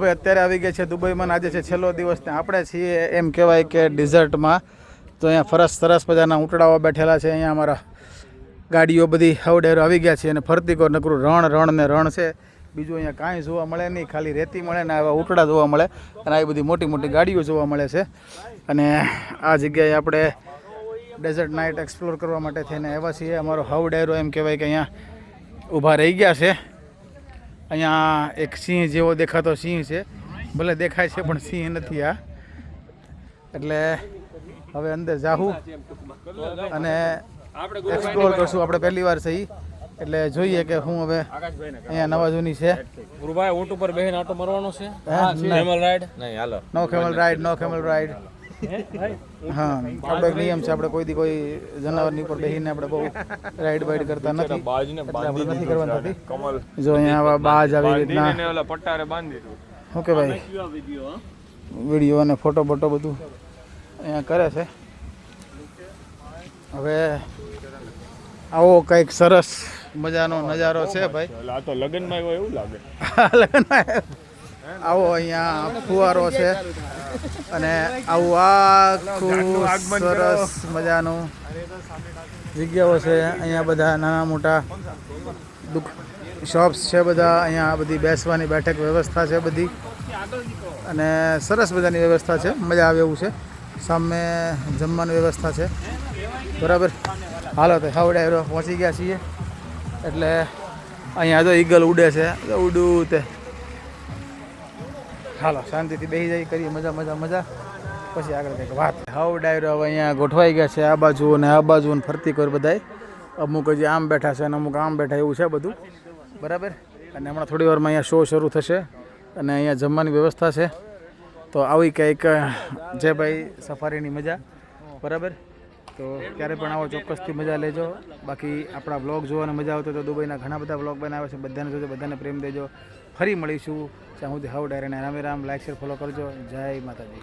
હવે અત્યારે આવી ગયા છે દુબઈમાં આજે છે છેલ્લો દિવસ ને આપણે છીએ એમ કહેવાય કે ડિઝર્ટમાં. તો અહીંયા ફરસ સરસ મજાના ઊંટડાઓ બેઠેલા છે, અહીંયા અમારા ગાડીઓ બધી હવડેરો આવી ગયા છે અને ફરતી કોર નકરું રણ રણ ને રણ છે. બીજું અહીંયા કાંઈ જોવા મળે નહીં, ખાલી રેતી મળે ને આવા ઊંટડા જોવા મળે અને આવી બધી મોટી મોટી ગાડીઓ જોવા મળે છે. અને આ જગ્યાએ આપણે ડેઝર્ટ નાઇટ એક્સપ્લોર કરવા માટે થઈને આવ્યા છીએ. અમારો હવડેરો એમ કહેવાય કે અહીંયા ઊભા રહી ગયા છે. અહીંયા એક સિંહ જેવો દેખાતો સિંહ છે. ભલે દેખાય છે પણ સિંહ નથી આ. એટલે હવે અંદર જાહું અને એક્સપ્લોર કરશું. આપણે પહેલી વાર સહી એટલે જોઈએ કે હું હવે અહીંયા નવા જૂની છે. ગુરુભાઈ ઊંટ ઉપર બેહીને આટો મારવાનો છે? હા, કેમલ રાઈડ નહીં હાલો. No camel ride no camel ride હા આપણે નિયમ છે આપણે કોઈ દી કોઈ જનાવરની ઉપર બેહીને આપણે બહુ રાઈડ બાઈડ કરતા નથી. બાજને નથી કરવાની થતી જો અહીંયા આવા બાજ આવી રીતના. ને ઓલા પટ્ટારે બાંધી દીધું. શું કે ભાઈ વીડિયો અને ફોટો બોટો બધું અહીંયા કરે છે. હવે આવો કંઈક સરસ મજાનો નજારો છે ભાઈ. આ તો લગ્નમાં આવ્યો એવું લાગે. લગ્નમાં આવો અહીંયા ફુવારો છે. અને આવું આખું સરસ મજાનું જગ્યાઓ છે અહીંયા બધા નાના મોટા શોપ્સ છે બધા અહીંયા બધી બેસવાની બેઠક વ્યવસ્થા છે બધી. અને સરસ મજાની વ્યવસ્થા છે મજા આવે એવું છે. સામે જમવાની વ્યવસ્થા છે. બરાબર? હાલો તો હાવડે પહોંચી ગયા છીએ. એટલે અહીંયા તો ઈગલ ઉડે છે. ઉડું તે. હાલો, શાંતિથી બેસી જાય, કરીએ મજા મજા મજા. પછી આગળ કંઈક વાત. હાવ ડાયરો હવે અહીંયા ગોઠવાઈ ગયા છે આ બાજુ અને આ બાજુ અને ફરતી કર બધાય. અમુક હજી આમ બેઠા છે અને અમુક આમ બેઠા એવું છે બધું. બરાબર? અને હમણાં થોડી વારમાં અહીંયા શો શરૂ થશે અને અહીંયા જમવાની વ્યવસ્થા છે. તો આવી કંઈક જે ભાઈ, સફારીની મજા. બરાબર? તો ક્યારે પણ આવો ચોક્કસથી મજા લેજો. બાકી આપણા બ્લોગ જોવાની મજા આવતો તો દુબઈના ઘણા બધા બ્લોગ બનાવે છે. બધાને જોજો, બધાને પ્રેમ દેજો. ફરી મળીશું. ત્યાં સુધી હાવ ડાયરેને રામે રામ. લાઈક શેર ફોલો કરજો. જય માતાજી.